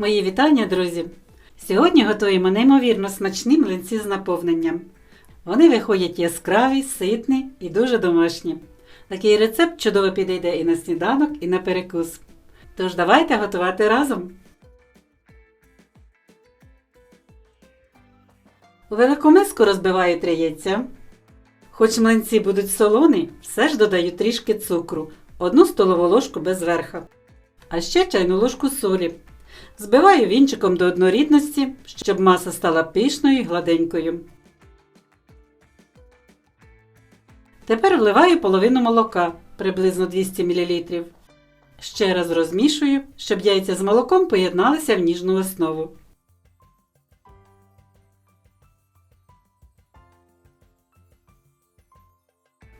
Мої вітання, друзі! Сьогодні готуємо неймовірно смачні млинці з наповненням. Вони виходять яскраві, ситні і дуже домашні. Такий рецепт чудово підійде і на сніданок, і на перекус. Тож давайте готувати разом. У велику миску розбиваю три яйця. Хоч млинці будуть солоні, все ж додаю трішки цукру, одну столову ложку без верха, а ще чайну ложку солі. Збиваю вінчиком до однорідності, щоб маса стала пишною і гладенькою. Тепер вливаю половину молока, приблизно 200 мл. Ще раз розмішую, щоб яйця з молоком поєдналися в ніжну основу.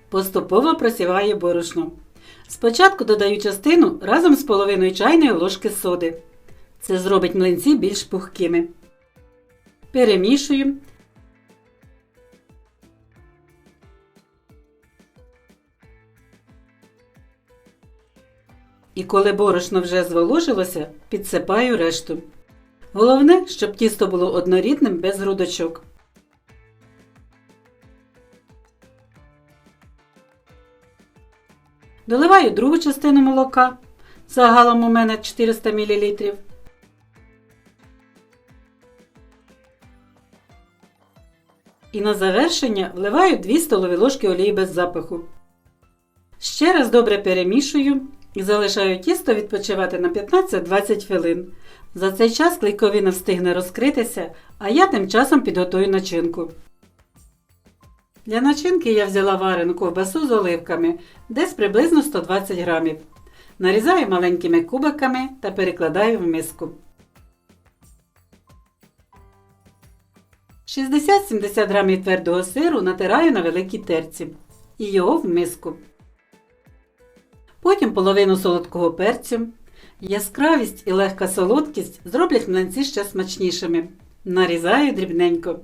Поступово просіваю борошно. Спочатку додаю частину разом з половиною чайної ложки соди. Це зробить млинці більш пухкими. Перемішую. І коли борошно вже зволожилося, підсипаю решту. Головне, щоб тісто було однорідним без грудочок. Доливаю другу частину молока. Загалом у мене 400 мл. І на завершення вливаю 2 столові ложки олії без запаху. Ще раз добре перемішую і залишаю тісто відпочивати на 15-20 хвилин. За цей час клейковина встигне розкритися, а я тим часом підготую начинку. Для начинки я взяла варену ковбасу з оливками, десь приблизно 120 грамів. Нарізаю маленькими кубиками та перекладаю в миску. 60-70 грамів твердого сиру натираю на великій терці і його в миску. Потім половину солодкого перцю. Яскравість і легка солодкість зроблять млинці ще смачнішими. Нарізаю дрібненько.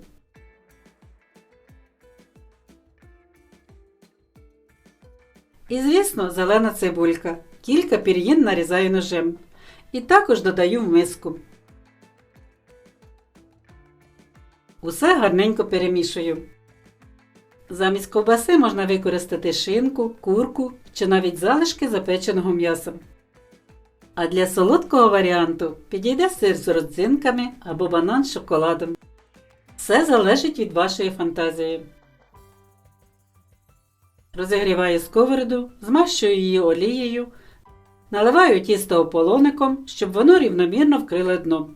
І, звісно, зелена цибулька. Кілька пір'їн нарізаю ножем. І також додаю в миску. Усе гарненько перемішую. Замість ковбаси можна використати шинку, курку чи навіть залишки запеченого м'яса. А для солодкого варіанту підійде сир з родзинками або банан з шоколадом. Все залежить від вашої фантазії. Розігріваю сковороду, змащую її олією, наливаю тісто ополоником, щоб воно рівномірно вкрило дно.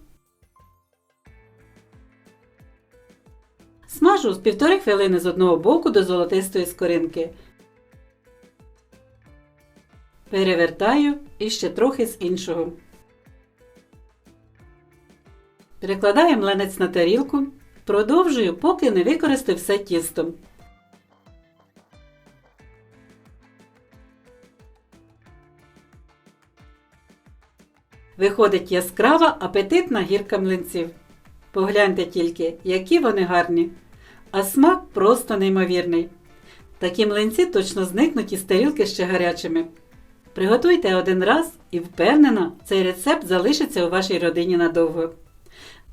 Смажу з півтори хвилини з одного боку до золотистої скоринки. Перевертаю і ще трохи з іншого. Перекладаю млинець на тарілку. Продовжую, поки не використаю все тісто. Виходить яскрава апетитна гірка млинців. Погляньте тільки, які вони гарні. А смак просто неймовірний. Такі млинці точно зникнуть із тарілки ще гарячими. Приготуйте один раз і впевнена, цей рецепт залишиться у вашій родині надовго.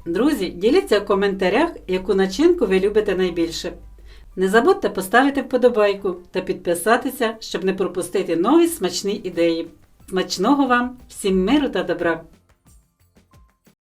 Друзі, діліться в коментарях, яку начинку ви любите найбільше. Не забудьте поставити вподобайку та підписатися, щоб не пропустити нові смачні ідеї. Смачного вам, всім миру та добра!